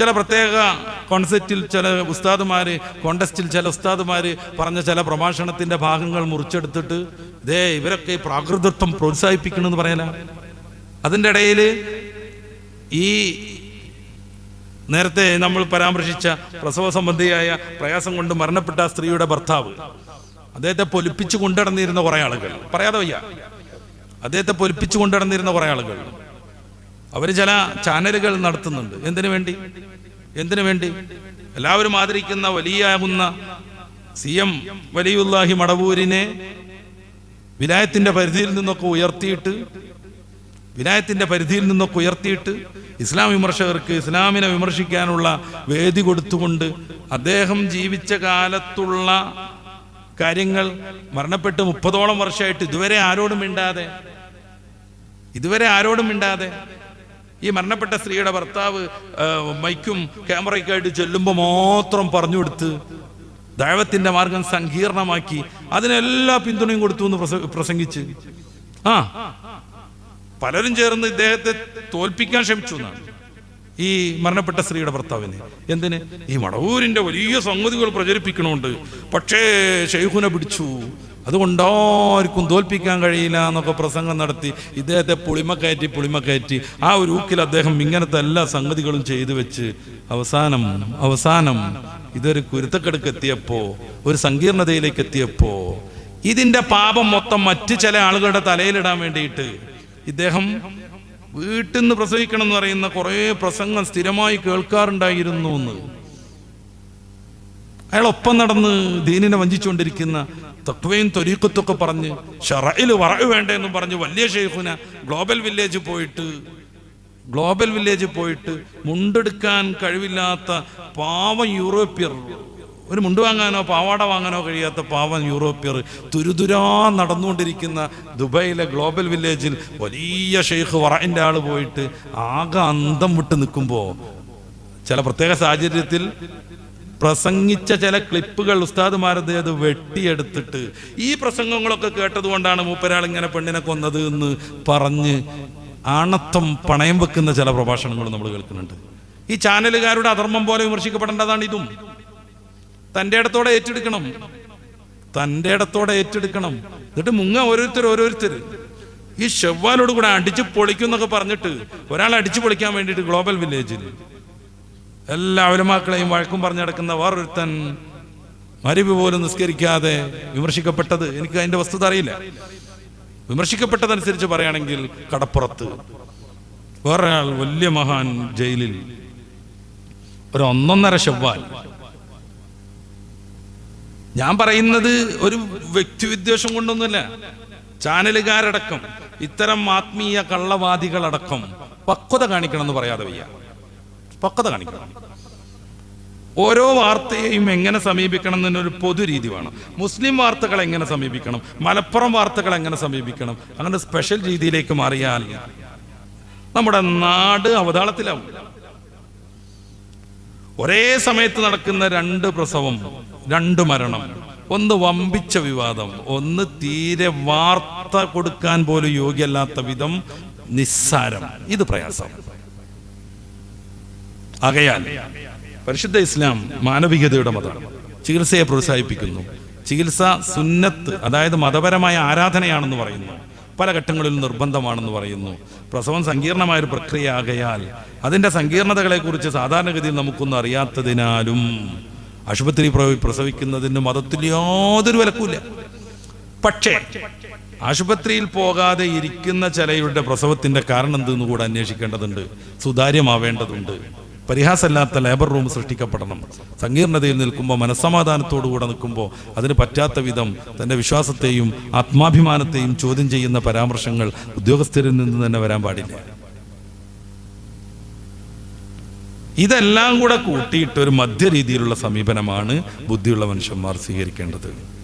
ചില പ്രത്യേക കോൺസെപ്റ്റിൽ ചില ഉസ്താദുമാർ കോണ്ടസ്റ്റിൽ ചില ഉസ്താദുമാർ പറഞ്ഞ ചില പ്രഭാഷണത്തിന്റെ ഭാഗങ്ങൾ മുറിച്ചെടുത്തിട്ട് ഇതേ ഇവരൊക്കെ പ്രാകൃതത്വം പ്രോത്സാഹിപ്പിക്കണമെന്ന് പറയല. അതിന്റെ ഇടയിൽ ഈ നേരത്തെ നമ്മൾ പരാമർശിച്ച പ്രസവ സംബന്ധിയായ പ്രയാസം കൊണ്ട് മരണപ്പെട്ട സ്ത്രീയുടെ ഭർത്താവ് അദ്ദേഹത്തെ പൊലിപ്പിച്ചു കൊണ്ടുനടന്നിരുന്ന കുറെ ആളുകൾ. പറയാതെ വയ്യ. അദ്ദേഹത്തെ പൊലിപ്പിച്ചു കൊണ്ടുനടന്നിരുന്ന കുറെ ആളുകൾ. അവർ ചില ചാനലുകൾ നടത്തുന്നുണ്ട്. എന്തിനു വേണ്ടി? എന്തിനു വേണ്ടി? എല്ലാവരും ആദരിക്കുന്ന വലിയാകുന്ന സി എം വലിയുല്ലാഹി മടവൂരിനെ വിലായത്തിന്റെ പരിധിയിൽ നിന്നൊക്കെ ഉയർത്തിയിട്ട് വിലായത്തിന്റെ പരിധിയിൽ നിന്നൊക്കെ ഉയർത്തിയിട്ട് ഇസ്ലാം വിമർശകർക്ക് ഇസ്ലാമിനെ വിമർശിക്കാനുള്ള വേദി കൊടുത്തുകൊണ്ട് അദ്ദേഹം ജീവിച്ച കാലത്തുള്ള കാര്യങ്ങൾ മരണപ്പെട്ട് മുപ്പതോളം വർഷമായിട്ട് ഇതുവരെ ആരോടും മിണ്ടാതെ ഇതുവരെ ആരോടും മിണ്ടാതെ ഈ മരണപ്പെട്ട സ്ത്രീയുടെ ഭർത്താവ് മൈക്കും ക്യാമറയൊക്കെ ആയിട്ട് ചെല്ലുമ്പോൾ മാത്രം പറഞ്ഞു കൊടുത്ത് ദൈവത്തിന്റെ മാർഗം സങ്കീർണമാക്കി അതിനെല്ലാ പിന്തുണയും കൊടുത്തു എന്ന് പ്രസംഗിച്ച്. ആ പലരും ചേർന്ന് ഇദ്ദേഹത്തെ തോൽപ്പിക്കാൻ ശ്രമിച്ചു എന്നാണ് ഈ മരണപ്പെട്ട സ്ത്രീയുടെ ഭർത്താവിന്. എന്തിന്? ഈ മടവൂരിന്റെ വലിയ സംഗതികൾ പ്രചരിപ്പിക്കണമുണ്ട് പക്ഷേ ഷെയ്ഖുനെ പിടിച്ചു. അതുകൊണ്ടാർക്കും തോൽപ്പിക്കാൻ കഴിയില്ല എന്നൊക്കെ പ്രസംഗം നടത്തി ഇദ്ദേഹത്തെ പുളിമക്കയറ്റി പുളിമക്കയറ്റി ആ ഒരു ഊക്കിൽ അദ്ദേഹം ഇങ്ങനത്തെ എല്ലാ സംഗതികളും ചെയ്തു വെച്ച് അവസാനം അവസാനം ഇതൊരു കുരുത്തക്കെടുക്ക് എത്തിയപ്പോ ഒരു സങ്കീർണതയിലേക്ക് എത്തിയപ്പോ ഇതിന്റെ പാപം മൊത്തം മറ്റു ചില ആളുകളുടെ തലയിലിടാൻ വേണ്ടിയിട്ട് ഇദ്ദേഹം വീട്ടിൽ നിന്ന് പ്രസവിക്കണം എന്ന് പറയുന്ന കുറേ പ്രസംഗം സ്ഥിരമായി കേൾക്കാറുണ്ടായിരുന്നു എന്ന്. അയാൾ ഒപ്പം നടന്ന് ദീനിനെ വഞ്ചിച്ചുകൊണ്ടിരിക്കുന്ന തക്വയും തൊരീക്കത്തൊക്കെ പറഞ്ഞ് ഷറയിൽ വറവ് വേണ്ടെന്നും പറഞ്ഞ് വലിയ ഷെയ്ഖുന ഗ്ലോബൽ വില്ലേജ് പോയിട്ട് ഗ്ലോബൽ വില്ലേജ് പോയിട്ട് മുണ്ടെടുക്കാൻ കഴിവില്ലാത്ത പാവം യൂറോപ്യർ ഒരു മുണ്ട് വാങ്ങാനോ പാവാട വാങ്ങാനോ കഴിയാത്ത പാവം യൂറോപ്യർ തുരുതുരാ നടന്നുകൊണ്ടിരിക്കുന്ന ദുബൈയിലെ ഗ്ലോബൽ വില്ലേജിൽ വലിയ ഷെയ്ഖ് വറയിന്റെ ആൾ പോയിട്ട് ആകെ അന്തം വിട്ട് നിൽക്കുമ്പോൾ ചില പ്രത്യേക സാഹചര്യത്തിൽ പ്രസംഗിച്ച ചില ക്ലിപ്പുകൾ ഉസ്താദുമാരത് അത് വെട്ടിയെടുത്തിട്ട് ഈ പ്രസംഗങ്ങളൊക്കെ കേട്ടത് കൊണ്ടാണ് മൂപ്പരാൾ ഇങ്ങനെ പെണ്ണിനെ കൊന്നത് എന്ന് പറഞ്ഞ് ആണത്തം പണയം വെക്കുന്ന ചില പ്രഭാഷണങ്ങൾ നമ്മൾ കേൾക്കുന്നുണ്ട്. ഈ ചാനലുകാരുടെ അധർമ്മം പോലെ വിമർശിക്കപ്പെടേണ്ടതാണ് ഇതും. തന്റെ ഇടത്തോടെ ഏറ്റെടുക്കണം. തന്റെ ഇടത്തോടെ ഏറ്റെടുക്കണം. എന്നിട്ട് മുങ്ങ ഓരോരുത്തർ ഓരോരുത്തർ. ഈ ഷെവ്വാലോട് കൂടെ അടിച്ചു പൊളിക്കും എന്നൊക്കെ പറഞ്ഞിട്ട് ഒരാൾ അടിച്ചു പൊളിക്കാൻ വേണ്ടിയിട്ട് ഗ്ലോബൽ വില്ലേജിൽ എല്ലാ ഉലമാക്കളെയും വഴക്കും പറഞ്ഞു നടക്കുന്ന വേറൊരുത്തൻ മരിവ് പോലും നിസ്കരിക്കാതെ വിമർശിക്കപ്പെട്ടത് എനിക്ക് അതിന്റെ വസ്തുത അറിയില്ല. വിമർശിക്കപ്പെട്ടതനുസരിച്ച് പറയുകയാണെങ്കിൽ കടപ്പുറത്ത്. വേറൊരാൾ വലിയ മഹാൻ ജയിലിൽ. ഒരു ഒന്നൊന്നര ശവ്വാൽ. ഞാൻ പറയുന്നത് ഒരു വ്യക്തിവിദ്വേഷം കൊണ്ടൊന്നുമില്ല. ചാനലുകാരടക്കം ഇത്തരം ആത്മീയ കള്ളവാദികളടക്കം പക്വത കാണിക്കണം എന്ന് പറയാതെ വയ്യ. പക്വത കാണിക്കണം. ഓരോ വാർത്തയെയും എങ്ങനെ സമീപിക്കണം എന്നൊരു പൊതു രീതി വേണം. മുസ്ലിം വാർത്തകൾ എങ്ങനെ സമീപിക്കണം? മലപ്പുറം വാർത്തകൾ എങ്ങനെ സമീപിക്കണം? അങ്ങനെ സ്പെഷ്യൽ രീതിയിലേക്ക് മാറിയാൽ നമ്മുടെ നാട് അവതാളത്തിലാവും. ഒരേ സമയത്ത് നടക്കുന്ന രണ്ട് പ്രസവം രണ്ട് മരണം ഒന്ന് വമ്പിച്ച വിവാദം ഒന്ന് തീരെ വാർത്ത കൊടുക്കാൻ പോലും യോഗ്യല്ലാത്ത വിധം നിസ്സാരം. ഇത് പ്രയാസം. ആകയാൽ പരിശുദ്ധ ഇസ്ലാം മാനവികതയുടെ മതമാണ് ചികിത്സയെ പ്രോത്സാഹിപ്പിക്കുന്നു. ചികിത്സ സുന്നത്ത് അതായത് മതപരമായ ആരാധനയാണെന്ന് പറയുന്നു. പല ഘട്ടങ്ങളിൽ നിർബന്ധമാണെന്ന് പറയുന്നു. പ്രസവം സങ്കീർണമായ ഒരു പ്രക്രിയ ആകയാൽ അതിന്റെ സങ്കീർണതകളെ കുറിച്ച് സാധാരണഗതിയിൽ നമുക്കൊന്നും അറിയാത്തതിനാലും ആശുപത്രി പ്രസവിക്കുന്നതിന് മതത്തിൽ യാതൊരു വിലക്കുമില്ല. പക്ഷേ ആശുപത്രിയിൽ പോകാതെ ഇരിക്കുന്ന ചിലയുടെ പ്രസവത്തിന്റെ കാരണം എന്തെന്ന് കൂടെ അന്വേഷിക്കേണ്ടതുണ്ട്. സുതാര്യമാവേണ്ടതുണ്ട്. പരിഹാസമല്ലാത്ത ലേബർ റൂം സൃഷ്ടിക്കപ്പെടണം. സങ്കീർണതയിൽ നിൽക്കുമ്പോൾ മനസ്സമാധാനത്തോടുകൂടെ നിൽക്കുമ്പോൾ അതിന് പറ്റാത്ത വിധം തന്റെ വിശ്വാസത്തെയും ആത്മാഭിമാനത്തെയും ചോദ്യം ചെയ്യുന്ന പരാമർശങ്ങൾ ഉദ്യോഗസ്ഥരിൽ നിന്ന് തന്നെ വരാൻ പാടില്ല. ഇതെല്ലാം കൂടെ കൂട്ടിയിട്ട് ഒരു മധ്യരീതിയിലുള്ള സമീപനമാണ് ബുദ്ധിയുള്ള മനുഷ്യന്മാർ സ്വീകരിക്കേണ്ടത്.